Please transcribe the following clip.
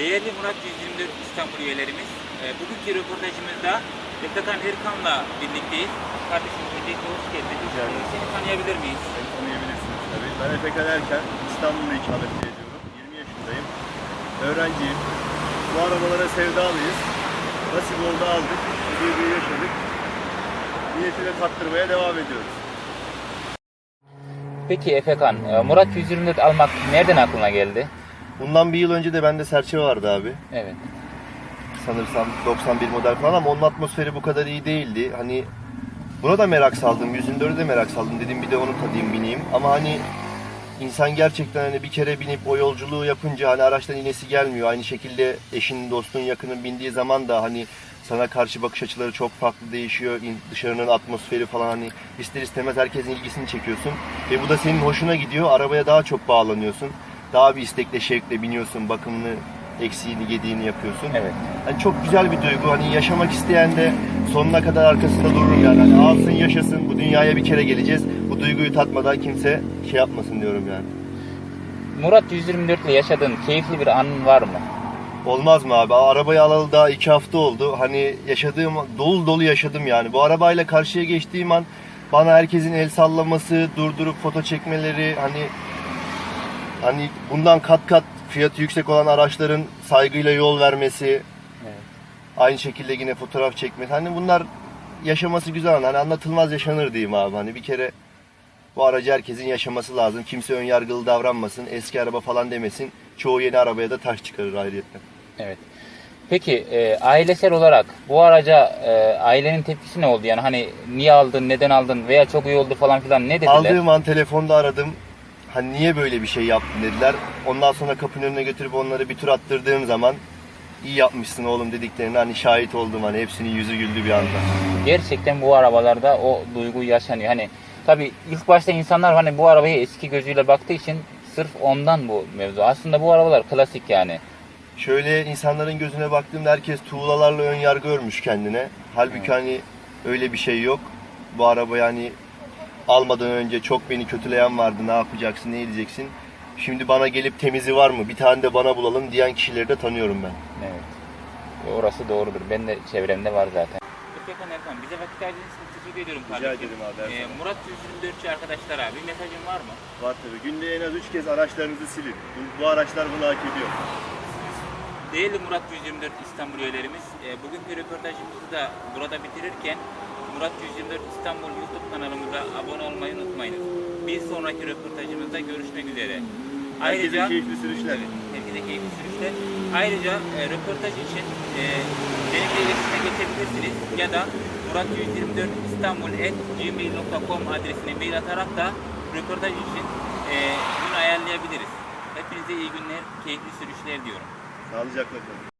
Değerli Murat 124 İstanbul üyelerimiz, e, bugünkü röportajımızda Efekan Erkan'la birlikteyiz. Kardeşim öncelikle hoş geldin. Rica ederim. Seni tanıyabilir miyiz? Beni tanıyabilirsiniz tabii. Ben Efekan Erken, İstanbul'da ikamet ediyorum. 20 yaşındayım. Öğrenciyim. Bu arabalara sevdalıyız. Nasip oldu aldık. Duyguyu yaşadık. Niyetine tattırmaya devam ediyoruz. Peki Efekan, e, Murat 124 almak nereden aklına geldi? Bundan bir yıl önce de bende serçe vardı abi. Evet. Sanırsam 91 model falan ama onun atmosferi bu kadar iyi değildi. Hani buna da merak saldım. 124'e de merak saldım. Dedim bir de onu tadayım bineyim. Ama hani insan gerçekten hani bir kere binip o yolculuğu yapınca hani araçtan inesi gelmiyor. Aynı şekilde eşinin, dostun, yakının bindiği zaman da hani sana karşı bakış açıları çok farklı değişiyor. Dışarının atmosferi falan hani ister istemez herkesin ilgisini çekiyorsun. Ve bu da senin hoşuna gidiyor. Arabaya daha çok bağlanıyorsun. Daha bir istekle, şevkle biniyorsun. Bakımını, eksiğini, gediğini yapıyorsun. Evet. Hani çok güzel bir duygu. Hani yaşamak isteyen de sonuna kadar arkasında durur yani. Hani alsın yaşasın. Bu dünyaya bir kere geleceğiz. Bu duyguyu tatmadan kimse şey yapmasın diyorum yani. Murat 124 ile yaşadığın keyifli bir anın var mı? Olmaz mı abi? Arabayı alalı daha iki hafta oldu. Hani yaşadığım, dolu dolu yaşadım yani. Bu arabayla karşıya geçtiğim an bana herkesin el sallaması, durdurup foto çekmeleri, hani hani bundan kat kat fiyatı yüksek olan araçların saygıyla yol vermesi, Evet. Aynı şekilde yine fotoğraf çekmek. Hani bunlar yaşaması güzel hani anlatılmaz yaşanır diyeyim abi. Hani bir kere bu aracı herkesin yaşaması lazım. Kimse ön yargılı davranmasın. Eski araba falan demesin. Çoğu yeni arabaya da taş çıkarır ayrıyetten. Evet. Peki e, ailesel olarak bu araca e, ailenin tepkisi ne oldu? Yani hani niye aldın, neden aldın veya çok iyi oldu falan filan ne dediler? Aldığım an telefonda aradım. Hani niye böyle bir şey yaptın dediler. Ondan sonra kapının önüne götürüp onları bir tur attırdığım zaman iyi yapmışsın oğlum dediklerine hani şahit oldum hani hepsinin yüzü güldü bir anda. Gerçekten bu arabalarda o duygu yaşanıyor. Hani tabii ilk başta insanlar hani bu arabaya eski gözüyle baktığı için sırf ondan bu mevzu. Aslında bu arabalar klasik yani. Şöyle insanların gözüne baktığımda herkes tuğlalarla ön yargı örmüş kendine. Halbuki hani öyle bir şey yok. Bu araba yani almadan önce çok beni kötüleyen vardı. Ne yapacaksın, ne edeceksin? Şimdi bana gelip temizi var mı? Bir tane de bana bulalım diyen kişileri de tanıyorum ben. Evet. Orası doğrudur. Ben de çevremde var zaten. Efekan Erkan bize vakit ayırdığınız için teşekkür ediyorum Rica kardeşim. ederim abi, her Ee, zaman. Murat 124'çü arkadaşlara bir mesajın var mı? Var tabii. Günde en az 3 kez araçlarınızı silin. Bu, bu araçlar bunu hak ediyor. Değerli Murat 124 İstanbul üyelerimiz, e, bugünkü röportajımızı da burada bitirirken Murat 124 İstanbul YouTube kanalımıza abone olmayı unutmayınız. Bir sonraki röportajımızda görüşmek üzere. Herkese keyifli sürüşler. Evet, herkese keyifli sürüşler. Ayrıca e, röportaj için e, benimle iletişime geçebilirsiniz ya da Murat 124 İstanbul gmail.com adresine mail atarak da röportaj için e, gün ayarlayabiliriz. Hepinize iyi günler, keyifli sürüşler diyorum. Sağlıcakla kalın.